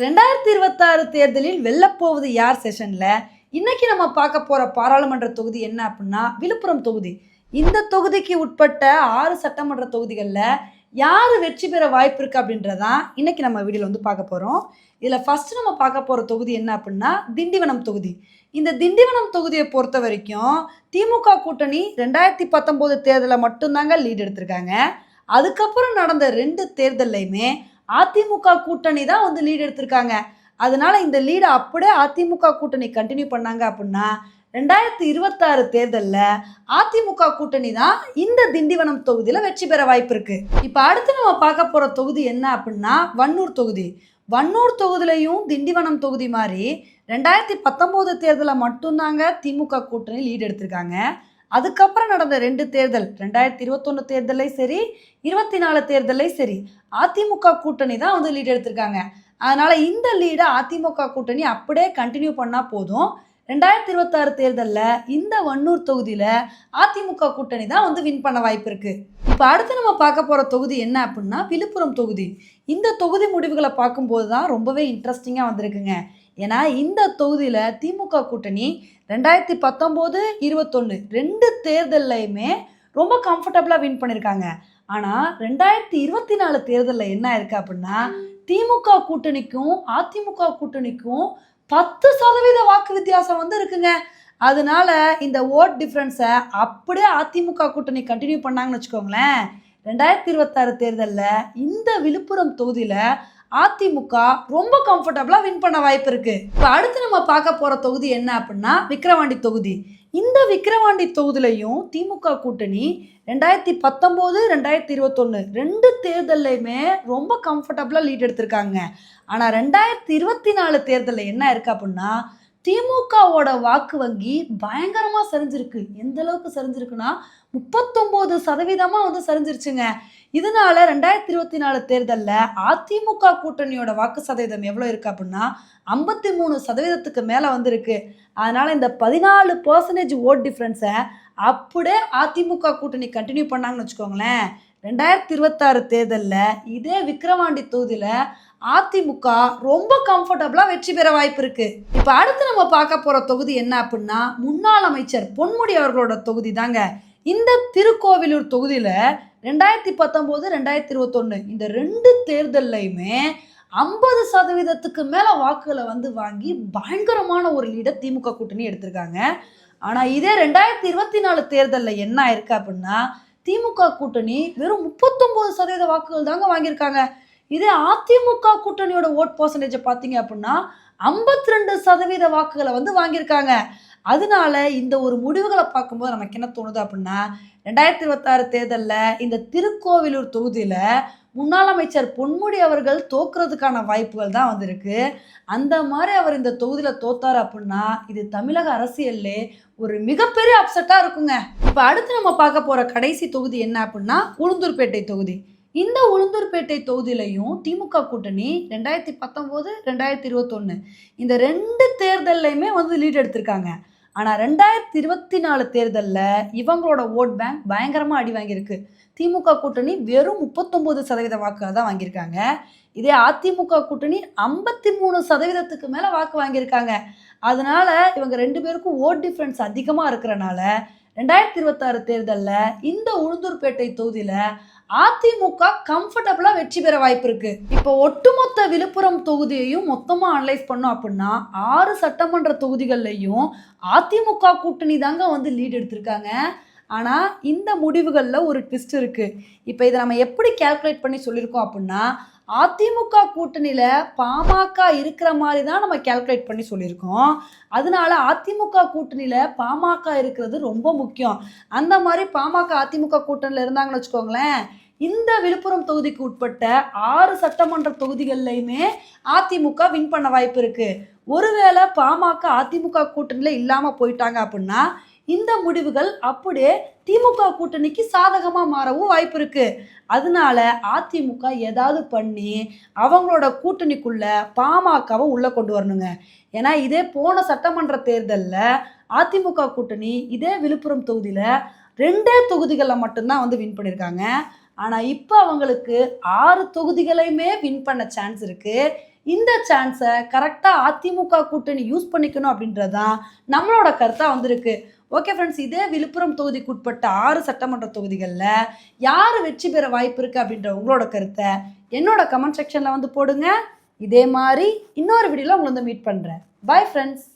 ரெண்டாயிரத்தி இருபத்தாறு தேர்தலில் வெல்லப்போவது யார் செஷனில்? இன்னைக்கு நம்ம பார்க்க போகிற பாராளுமன்ற தொகுதி என்ன அப்படின்னா விழுப்புரம் தொகுதி. இந்த தொகுதிக்கு உட்பட்ட ஆறு சட்டமன்ற தொகுதிகளில் யார் வெற்றி பெற வாய்ப்பு இருக்குது அப்படின்றதான் இன்னைக்கு நம்ம வீடியோவில் வந்து பார்க்க போகிறோம் இதில் ஃபஸ்ட்டு நம்ம பார்க்க போகிற தொகுதி என்ன அப்படின்னா திண்டிவனம் தொகுதி. இந்த திண்டிவனம் தொகுதியை பொறுத்த வரைக்கும் திமுக கூட்டணி ரெண்டாயிரத்தி பத்தொம்போது தேர்தலில் மட்டும்தாங்க லீட் எடுத்திருக்காங்க. அதுக்கப்புறம் நடந்த ரெண்டு தேர்தல்லையுமே அதிமுக கூட்டணி தான் வந்து லீடு எடுத்திருக்காங்க. அதனால இந்த லீடை அப்படியே அதிமுக கூட்டணி கண்டினியூ பண்ணாங்க அப்படின்னா ரெண்டாயிரத்தி இருபத்தாறு தேர்தலில் அதிமுக கூட்டணி தான் இந்த திண்டிவனம் தொகுதியில் வெற்றி பெற வாய்ப்பு இருக்கு. இப்போ அடுத்து நம்ம பார்க்க போகிற தொகுதி என்ன அப்படின்னா வன்னூர் தொகுதி. வன்னூர் தொகுதியிலையும் திண்டிவனம் தொகுதி மாதிரி ரெண்டாயிரத்தி பத்தொம்போது தேர்தலில் மட்டும்தாங்க திமுக கூட்டணி லீடு எடுத்திருக்காங்க. அதுக்கப்புறம் நடந்த ரெண்டு தேர்தல் ரெண்டாயிரத்தி இருபத்தொன்று தேர்தலையும் சரி இருபத்தி நாலு தேர்தலையும் சரி அதிமுக கூட்டணி தான் வந்து லீட் எடுத்திருக்காங்க. அதனால் இந்த லீடை அதிமுக கூட்டணி அப்படியே கண்டினியூ பண்ணால் போதும். ரெண்டாயிரத்தி இருபத்தாறு தேர்தலில் இந்த வன்னூர் தொகுதியில் அதிமுக கூட்டணி தான் வந்து வின் பண்ண வாய்ப்பு இருக்குது இப்போ அடுத்து நம்ம பார்க்க போகிற தொகுதி என்ன அப்படின்னா விழுப்புரம் தொகுதி. இந்த தொகுதி முடிவுகளை பார்க்கும்போது தான் ரொம்பவே இன்ட்ரெஸ்டிங்காக வந்திருக்குங்க. ஏன்னா இந்த தொகுதியில் திமுக கூட்டணி ரெண்டாயிரத்தி பத்தொம்போது இருபத்தொன்று ரெண்டு தேர்தல்லையுமே ரொம்ப கம்ஃபர்டபுளாக வின் பண்ணியிருக்காங்க ஆனால் ரெண்டாயிரத்தி இருபத்தி நாலு தேர்தலில் என்ன ஆயிருக்கு அப்படின்னா திமுக கூட்டணிக்கும் அதிமுக கூட்டணிக்கும் பத்து சதவீத வாக்கு வித்தியாசம் வந்து இருக்குங்க. அதனால இந்த ஓட் டிஃப்ரென்ஸை அப்படியே அதிமுக கூட்டணி கண்டினியூ பண்ணாங்கன்னு வச்சுக்கோங்களேன் ரெண்டாயிரத்தி இருபத்தாறு தேர்தலில் இந்த விழுப்புரம் தொகுதியில் அதிமுக ரொம்ப கம்ஃபர்டபுளாக வின் பண்ண வாய்ப்பு இருக்கு. இப்போ அடுத்து நம்ம பார்க்க போகிற தொகுதி என்ன அப்படின்னா விக்கிரவாண்டி தொகுதி. இந்த விக்கிரவாண்டி தொகுதியிலையும் திமுக கூட்டணி ரெண்டாயிரத்தி பத்தொம்போது ரெண்டாயிரத்தி இருபத்தொன்று ரெண்டு தேர்தல்லையுமே ரொம்ப கம்ஃபர்டபுளாக லீட் எடுத்திருக்காங்க. ஆனால் ரெண்டாயிரத்தி இருபத்தி நாலு தேர்தலில் என்ன இருக்கு அப்படின்னா திமுகவோட வாக்கு வங்கி பயங்கரமாக சரிஞ்சிருக்கு. எந்த அளவுக்கு சரிஞ்சிருக்குன்னா முப்பத்தொம்போது சதவீதமாக வந்து சரிஞ்சிருச்சுங்க. இதனால ரெண்டாயிரத்தி இருபத்தி நாலு தேர்தலில் அதிமுக கூட்டணியோட வாக்கு சதவீதம் எவ்வளோ இருக்கு அப்படின்னா ஐம்பத்தி மூணு சதவீதத்துக்கு மேலே வந்திருக்கு. அதனால இந்த பதினாலு பர்சன்டேஜ் ஓட் டிஃப்ரென்ஸை அப்படியே அதிமுக கூட்டணி கண்டினியூ பண்ணாங்கன்னு வச்சுக்கோங்களேன். ரெண்டாயிரத்தி இருபத்தாறு தேர்தலில் இதே விக்கிரவாண்டி தொகுதியில் அதிமுக ரொம்ப கம்ஃபர்டபுளாக வெற்றி பெற வாய்ப்பு இருக்கு. இப்போ அடுத்து நம்ம பார்க்க போகிற தொகுதி என்ன அப்படின்னா முன்னாள் அமைச்சர் பொன்முடி அவர்களோட தொகுதி தாங்க இந்த திருக்கோவிலூர் தொகுதியில் ரெண்டாயிரத்தி பத்தொம்போது ரெண்டாயிரத்தி இருபத்தொன்று இந்த ரெண்டு தேர்தல்லையுமே ஐம்பது சதவீதத்துக்கு மேலே வாக்குகளை வந்து வாங்கி பயங்கரமான ஒரு லீடை திமுக கூட்டணி எடுத்திருக்காங்க. ஆனால் இதே ரெண்டாயிரத்தி இருபத்தி நாலு தேர்தலில் என்ன ஆயிருக்கு அப்படின்னா திமுக கூட்டணி வெறும் முப்பத்தொம்போது சதவீத வாக்குகள் தாங்க வாங்கியிருக்காங்க. இதே அதிமுக கூட்டணியோட ஓட் பர்சன்டேஜை பார்த்தீங்க அப்படின்னா ஐம்பத்தி ரெண்டு சதவீத வாக்குகளை வந்து வாங்கியிருக்காங்க. அதனால இந்த ஒரு முடிவுகளை பார்க்கும்போது நமக்கு என்ன தோணுது அப்படின்னா ரெண்டாயிரத்தி இருபத்தாறு தேர்தலில் இந்த திருக்கோவிலூர் தொகுதியில் முன்னாள் அமைச்சர் பொன்முடி அவர்கள் தோக்குறதுக்கான வாய்ப்புகள் தான் வந்திருக்கு. அந்த மாதிரி அவர் இந்த தொகுதியில் தோத்தார் அப்படின்னா இது தமிழக அரசியல்லே ஒரு மிகப்பெரிய அப்செட்டாக இருக்குங்க. இப்போ அடுத்து நம்ம பார்க்க போகிற கடைசி தொகுதி என்ன அப்படின்னா உளுந்தூர்பேட்டை தொகுதி. இந்த உளுந்தூர்பேட்டை தொகுதியிலையும் திமுக கூட்டணி ரெண்டாயிரத்தி பத்தொம்போது ரெண்டாயிரத்தி இருபத்தொன்று இந்த ரெண்டு தேர்தல்லையுமே வந்து லீட் எடுத்திருக்காங்க. ஆனால் ரெண்டாயிரத்தி இருபத்தி நாலு தேர்தலில் இவங்களோட ஓட் பேங்க் பயங்கரமாக அடி வாங்கியிருக்கு. திமுக கூட்டணி வெறும் முப்பத்தொம்போது சதவீத வாக்குகளை தான் வாங்கியிருக்காங்க. இதே அதிமுக கூட்டணி ஐம்பத்தி மூணு சதவீதத்துக்கு மேலே வாக்கு வாங்கியிருக்காங்க. அதனால இவங்க ரெண்டு பேருக்கும் ஓட் டிஃப்ரென்ஸ் அதிகமாக இருக்கிறனால ரெண்டாயிரத்தி இருபத்தாறு தேர்தலில் இந்த உளுந்தூர்பேட்டை தொகுதியில் அதிமுக கம்ஃபர்டபுளாக வெற்றி பெற வாய்ப்பு இருக்கு. இப்போ ஒட்டுமொத்த விழுப்புரம் தொகுதியையும் மொத்தமாக அனலைஸ் பண்ணோம் அப்படின்னா ஆறு சட்டமன்ற தொகுதிகள்லையும் அதிமுக கூட்டணி தாங்க வந்து லீட் எடுத்திருக்காங்க. ஆனால் இந்த முடிவுகளில் ஒரு ட்விஸ்ட் இருக்குது இப்போ இதை நம்ம எப்படி கேல்குலேட் பண்ணி சொல்லியிருக்கோம் அப்படின்னா அதிமுக கூட்டணியில் பாமக இருக்கிற மாதிரி தான் நம்ம கேல்குலேட் பண்ணி சொல்லியிருக்கோம். அதனால அதிமுக கூட்டணியில் பாமக இருக்கிறது ரொம்ப முக்கியம். அந்த மாதிரி பாமக அதிமுக கூட்டணியில் இருந்தாங்கன்னு வச்சுக்கோங்களேன் இந்த விழுப்புரம் தொகுதிக்கு உட்பட்ட ஆறு சட்டமன்ற தொகுதிகள்லையுமே அதிமுக வின் பண்ண வாய்ப்பு இருக்கு. ஒருவேளை பாமக அதிமுக கூட்டணியில் இல்லாமல் போயிட்டாங்க அப்படின்னா இந்த முடிவுகள் அப்படியே திமுக கூட்டணிக்கு சாதகமாக மாறவும் வாய்ப்பு இருக்கு. அதனால அதிமுக ஏதாவது பண்ணி அவங்களோட கூட்டணிக்குள்ள பாமகவை உள்ளே கொண்டு வரணுங்க. ஏன்னா இதே போன சட்டமன்ற தேர்தலில் அதிமுக கூட்டணி இதே விழுப்புரம் தொகுதியில் ரெண்டே தொகுதிகளில் மட்டும்தான் வந்து வின் பண்ணியிருக்காங்க ஆனால் இப்போ அவங்களுக்கு ஆறு தொகுதிகளையுமே வின் பண்ண சான்ஸ் இருக்குது இந்த சான்ஸை கரெக்டாக அதிமுக கூட்டணி யூஸ் பண்ணிக்கணும் அப்படின்றதான் நம்மளோட கருத்தாக வந்திருக்கு. ஓகே ஃப்ரெண்ட்ஸ் இதே விழுப்புரம் தொகுதிக்கு உட்பட்ட ஆறு சட்டமன்ற தொகுதிகளில் யார் வெற்றி பெற வாய்ப்பு இருக்குது அப்படின்ற உங்களோட கருத்தை என்னோட கமெண்ட் செக்ஷனில் வந்து போடுங்க. இதே மாதிரி இன்னொரு வீடியோவில் உங்களை வந்து மீட் பண்ணுறேன் பை ஃப்ரெண்ட்ஸ்